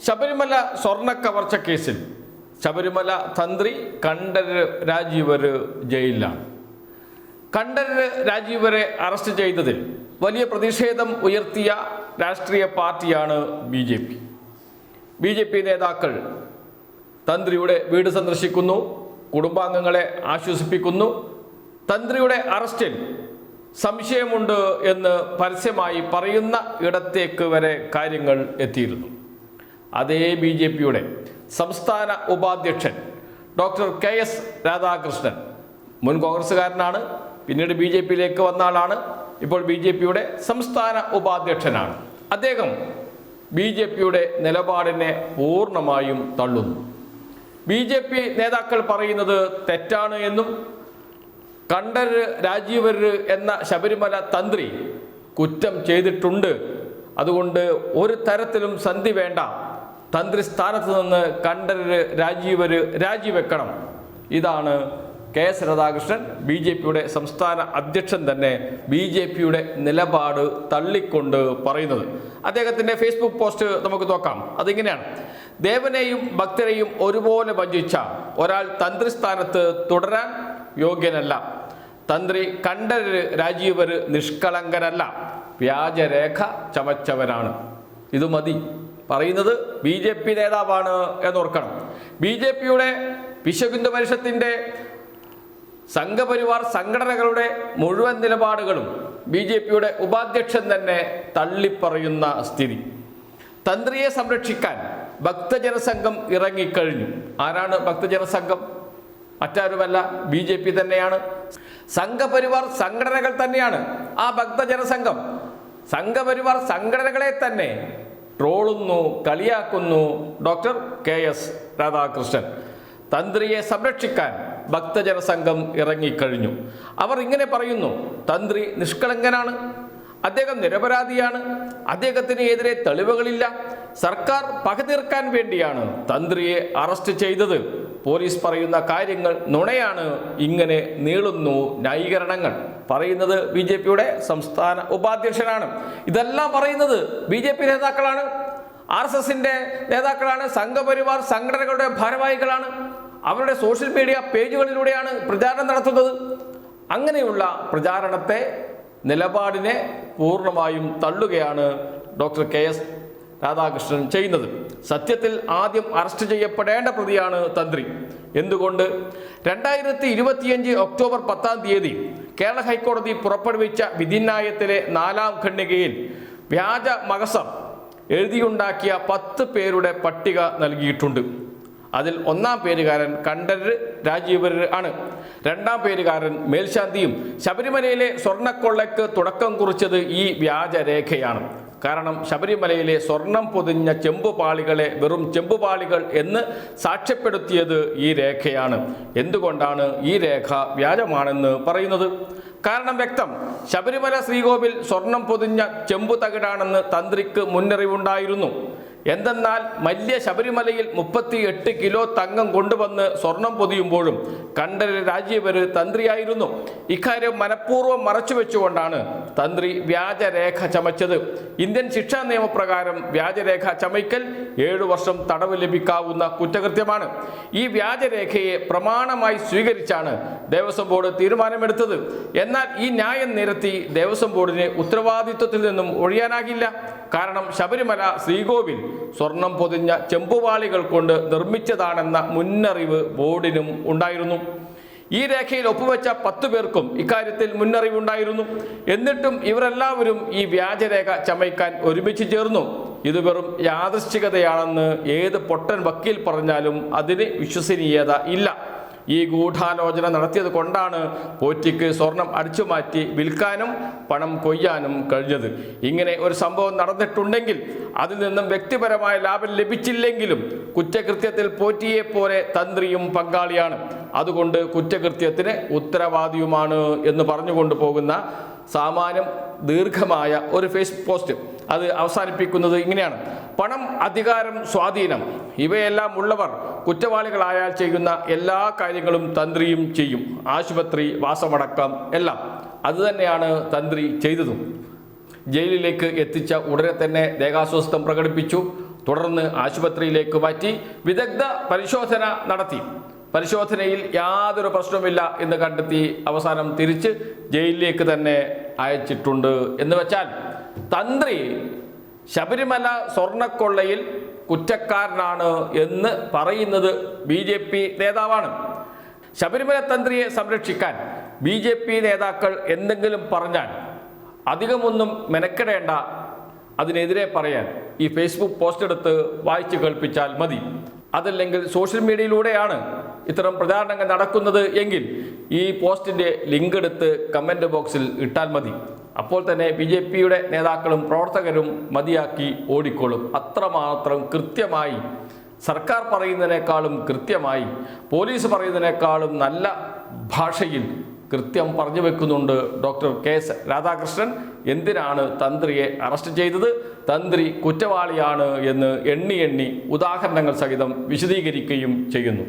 ശബരിമല സ്വർണ കവർച്ച കേസിൽ ശബരിമല തന്ത്രി കണ്ഠര് രാജീവര് ജയിലിലാണ്. കണ്ഠര് രാജീവരെ അറസ്റ്റ് ചെയ്തതിൽ വലിയ പ്രതിഷേധം ഉയർത്തിയ രാഷ്ട്രീയ പാർട്ടിയാണ് B J P. B J P നേതാക്കൾ തന്ത്രിയുടെ വീട് സന്ദർശിക്കുന്നു കുടുംബാംഗങ്ങളെ ആശ്വസിപ്പിക്കുന്നു. തന്ത്രിയുടെ അറസ്റ്റിൽ സംശയമുണ്ട് എന്ന് പരസ്യമായി പറയുന്ന ഇടത്തേക്ക് വരെ കാര്യങ്ങൾ എത്തിയിരുന്നു. അതേ ബി ജെ പിയുടെ സംസ്ഥാന ഉപാധ്യക്ഷൻ ഡോക്ടർ കെ എസ് രാധാകൃഷ്ണൻ. മുൻ കോൺഗ്രസ്സുകാരനാണ് പിന്നീട് ബി ജെ പിയിലേക്ക് വന്ന ആളാണ് ഇപ്പോൾ ബി ജെ പിയുടെ സംസ്ഥാന ഉപാധ്യക്ഷനാണ്. അദ്ദേഹം ബി ജെ പിയുടെ നിലപാടിനെ പൂർണമായും തള്ളുന്നു. ബി ജെ പി നേതാക്കൾ പറയുന്നത് തെറ്റാണ് എന്നും കണ്ഠര് രാജീവര് എന്ന ശബരിമല തന്ത്രി കുറ്റം ചെയ്തിട്ടുണ്ട്. അതുകൊണ്ട് ഒരു തരത്തിലും സന്ധി വേണ്ട. തന്ത്രി സ്ഥാനത്ത് നിന്ന് കണ്ടരര് രാജീവര് രാജിവെക്കണം. ഇതാണ് K S Radhakrishnan B J പിയുടെ സംസ്ഥാന അധ്യക്ഷൻ തന്നെ ബി ജെ പിയുടെ നിലപാട് തള്ളിക്കൊണ്ട് പറയുന്നത്. അദ്ദേഹത്തിന്റെ ഫേസ്ബുക്ക് പോസ്റ്റ് നമുക്ക് നോക്കാം. അതിങ്ങനെയാണ്. ദേവനെയും ഭക്തരെയും ഒരുപോലെ വഞ്ചിച്ച ഒരാൾ തന്ത്രി സ്ഥാനത്ത് തുടരാൻ യോഗ്യനല്ല. തന്ത്രി കണ്ഠര് രാജീവര് നിഷ്കളങ്കരല്ല. വ്യാജരേഖ ചമച്ചവരാണ് ഇത് മതി. പറയുന്നത് ബി ജെ പി നേതാവാണ് എന്നോർക്കണം. ബി ജെ പിയുടെ വിശ്വഹിന്ദു പരിഷത്തിന്റെ സംഘപരിവാർ സംഘടനകളുടെ മുഴുവൻ നിലപാടുകളും ബി ജെ പിയുടെ ഉപാധ്യക്ഷൻ തന്നെ തള്ളിപ്പറയുന്ന സ്ഥിതി. തന്ത്രിയെ സംരക്ഷിക്കാൻ ഭക്തജനസംഘം ഇറങ്ങിക്കഴിഞ്ഞു. ആരാണ് ഭക്തജനസംഘം? മറ്റാരുമല്ല ബി ജെ പി തന്നെയാണ്. സംഘപരിവാർ സംഘടനകൾ തന്നെയാണ് ആ ഭക്തജനസംഘം. സംഘപരിവാർ സംഘടനകളെ തന്നെ ട്രോളുന്നു കളിയാക്കുന്നു ഡോക്ടർ കെ എസ് രാധാകൃഷ്ണൻ. തന്ത്രിയെ സംരക്ഷിക്കാൻ ഭക്തജനസംഘം ഇറങ്ങിക്കഴിഞ്ഞു. അവർ ഇങ്ങനെ പറയുന്നു തന്ത്രി നിഷ്കളങ്കനാണ് അദ്ദേഹം നിരപരാധിയാണ് അദ്ദേഹത്തിന് എതിരെ തെളിവുകളില്ല സർക്കാർ പകതീർക്കാൻ വേണ്ടിയാണ് തന്ത്രിയെ അറസ്റ്റ് ചെയ്തത്. പോലീസ് പറയുന്ന കാര്യങ്ങൾ നുണയാണ് ഇങ്ങനെ നീളുന്നു ന്യായീകരണങ്ങൾ. പറയുന്നത് ബി ജെ പിയുടെ സംസ്ഥാന ഉപാധ്യക്ഷനാണ്. ഇതെല്ലാം പറയുന്നത് ബി ജെ പി നേതാക്കളാണ്. ആർ എസ് എസിന്റെ നേതാക്കളാണ്. സംഘപരിവാർ സംഘടനകളുടെ ഭാരവാഹികളാണ്. അവരുടെ സോഷ്യൽ മീഡിയ പേജുകളിലൂടെയാണ് പ്രചാരണം നടത്തുന്നത്. അങ്ങനെയുള്ള പ്രചാരണത്തെ നിലപാടിനെ പൂർണമായും തള്ളുകയാണ് ഡോക്ടർ കെ എസ് രാധാകൃഷ്ണൻ ചെയ്യുന്നത്. സത്യത്തിൽ ആദ്യം അറസ്റ്റ് ചെയ്യപ്പെടേണ്ട പ്രതിയാണ് തന്ത്രി. എന്തുകൊണ്ട്? രണ്ടായിരത്തി ഇരുപത്തിയഞ്ച് ഒക്ടോബർ പത്താം തീയതി കേരള ഹൈക്കോടതി പുറപ്പെടുവിച്ച വിധിന്യായത്തിലെ നാലാം ഖണ്ഡികയിൽ വ്യാജ മകസം എഴുതിയുണ്ടാക്കിയ പത്ത് പേരുടെ പട്ടിക നൽകിയിട്ടുണ്ട്. അതിൽ ഒന്നാം പേരുകാരൻ കണ്ഠര് രാജീവര് ആണ്. രണ്ടാം പേരുകാരൻ മേൽശാന്തിയും ശബരിമലയിലെ സ്വർണക്കൊള്ളയ്ക്ക് തുടക്കം കുറിച്ചത് ഈ വ്യാജരേഖയാണ്. കാരണം ശബരിമലയിലെ സ്വർണം പൊതിഞ്ഞ ചെമ്പുപാളികളെ വെറും ചെമ്പുപാളികൾ എന്ന് സാക്ഷ്യപ്പെടുത്തിയത് ഈ രേഖയാണ്. എന്തുകൊണ്ടാണ് ഈ രേഖ വ്യാജമാണെന്ന് പറയുന്നത്? കാരണം വ്യക്തം. ശബരിമല ശ്രീകോവിൽ സ്വർണം പൊതിഞ്ഞ ചെമ്പു തകിടാണെന്ന് തന്ത്രിക്ക് മുന്നറിവുണ്ടായിരുന്നു. എന്തെന്നാൽ മല്യ ശബരിമലയിൽ മുപ്പത്തി എട്ട് കിലോ തങ്കം കൊണ്ടുവന്ന് സ്വർണം പൊതിയുമ്പോഴും കണ്ഠര് രാജീവര് തന്ത്രിയായിരുന്നു. ഇക്കാര്യം മനഃപൂർവം മറച്ചുവെച്ചുകൊണ്ടാണ് തന്ത്രി വ്യാജരേഖ ചമച്ചത്. ഇന്ത്യൻ ശിക്ഷാ നിയമപ്രകാരം വ്യാജരേഖ ചമയ്ക്കൽ ഏഴു വർഷം തടവ് ലഭിക്കാവുന്ന കുറ്റകൃത്യമാണ്. ഈ വ്യാജരേഖയെ പ്രമാണമായി സ്വീകരിച്ചാണ് ദേവസ്വം ബോർഡ് തീരുമാനമെടുത്തത്. എന്നാൽ ഈ ന്യായം നിരത്തി ദേവസ്വം ബോർഡിന് ഉത്തരവാദിത്വത്തിൽ നിന്നും ഒഴിയാനാകില്ല. കാരണം ശബരിമല ശ്രീകോവിൽ സ്വർണം പൊതിഞ്ഞ ചെമ്പുവാളികൾ കൊണ്ട് നിർമ്മിച്ചതാണെന്ന മുന്നറിവ് ബോർഡിനും ഉണ്ടായിരുന്നു. ഈ രേഖയിൽ ഒപ്പുവെച്ച പത്തു പേർക്കും ഇക്കാര്യത്തിൽ മുന്നറിവുണ്ടായിരുന്നു. എന്നിട്ടും ഇവരെല്ലാവരും ഈ വ്യാജരേഖ ചമയ്ക്കാൻ ഒരുമിച്ച് ചേർന്നു. ഇത് വെറും യാദൃശ്ചികതയാണെന്ന് ഏത് പൊട്ടൻ വക്കീൽ പറഞ്ഞാലും അതിന് വിശ്വസനീയത ഇല്ല. ഈ ഗൂഢാലോചന നടത്തിയത് കൊണ്ടാണ് പോറ്റിക്ക് സ്വർണം അടിച്ചു മാറ്റി വിൽക്കാനും പണം കൊയ്യാനും കഴിഞ്ഞത്. ഇങ്ങനെ ഒരു സംഭവം നടന്നിട്ടുണ്ടെങ്കിൽ അതിൽ നിന്നും വ്യക്തിപരമായ ലാഭം ലഭിച്ചില്ലെങ്കിലും കുറ്റകൃത്യത്തിൽ പോറ്റിയെ പോലെ തന്ത്രിയും പങ്കാളിയാണ്. അതുകൊണ്ട് കുറ്റകൃത്യത്തിന് ഉത്തരവാദിയുമാണ് എന്ന് പറഞ്ഞുകൊണ്ട് പോകുന്ന സാമാന്യം ദീർഘമായ ഒരു ഫേസ്ബുക്ക് പോസ്റ്റ് അത് അവസാനിപ്പിക്കുന്നത് ഇങ്ങനെയാണ്. പണം അധികാരം സ്വാധീനം ഇവയെല്ലാം ഉള്ളവർ കുറ്റവാളികളായാൽ ചെയ്യുന്ന എല്ലാ കാര്യങ്ങളും തന്ത്രിയും ചെയ്യും. ആശുപത്രി വാസമടക്കം എല്ലാം. അതുതന്നെയാണ് തന്ത്രി ചെയ്തതും. ജയിലിലേക്ക് എത്തിച്ച ഉടനെ തന്നെ ദേഹാസ്വസ്ഥം പ്രകടിപ്പിച്ചു. തുടർന്ന് ആശുപത്രിയിലേക്ക് മാറ്റി വിദഗ്ധ പരിശോധന നടത്തി. പരിശോധനയിൽ യാതൊരു പ്രശ്നവുമില്ല എന്ന് കണ്ടെത്തി അവസാനം തിരിച്ച് ജയിലിലേക്ക് തന്നെ അയച്ചിട്ടുണ്ട്. എന്ന് വെച്ചാൽ തന്ത്രി ശബരിമല സ്വർണക്കൊള്ളയിൽ കുറ്റക്കാരനാണ് എന്ന് പറയുന്നത് ബി ജെ പി നേതാവാണ്. ശബരിമല തന്ത്രിയെ സംരക്ഷിക്കാൻ ബി ജെ പി നേതാക്കൾ എന്തെങ്കിലും പറഞ്ഞാൽ അധികമൊന്നും മെനക്കെടേണ്ട. അതിനെതിരെ പറയാൻ ഈ ഫേസ്ബുക്ക് പോസ്റ്റ് എടുത്ത് വായിച്ചു കേൾപ്പിച്ചാൽ മതി. അതല്ലെങ്കിൽ സോഷ്യൽ മീഡിയയിലൂടെയാണ് ഇത്തരം പ്രചാരണങ്ങൾ നടക്കുന്നത് എങ്കിൽ ഈ പോസ്റ്റിന്റെ ലിങ്ക് എടുത്ത് കമന്റ് ബോക്സിൽ ഇട്ടാൽ മതി. അപ്പോൾ തന്നെ ബി ജെ പിയുടെ നേതാക്കളും പ്രവർത്തകരും മതിയാക്കി ഓടിക്കോളും. അത്രമാത്രം കൃത്യമായി സർക്കാർ പറയുന്നതിനേക്കാളും കൃത്യമായി പോലീസ് പറയുന്നതിനേക്കാളും നല്ല ഭാഷയിൽ കൃത്യം പറഞ്ഞു വെക്കുന്നുണ്ട് ഡോക്ടർ കെ എസ് രാധാകൃഷ്ണൻ. എന്തിനാണ് തന്ത്രിയെ അറസ്റ്റ് ചെയ്തത്? തന്ത്രി കുറ്റവാളിയാണ് എന്ന് എണ്ണി എണ്ണി ഉദാഹരണങ്ങൾ സഹിതം വിശദീകരിക്കുകയും ചെയ്യുന്നു.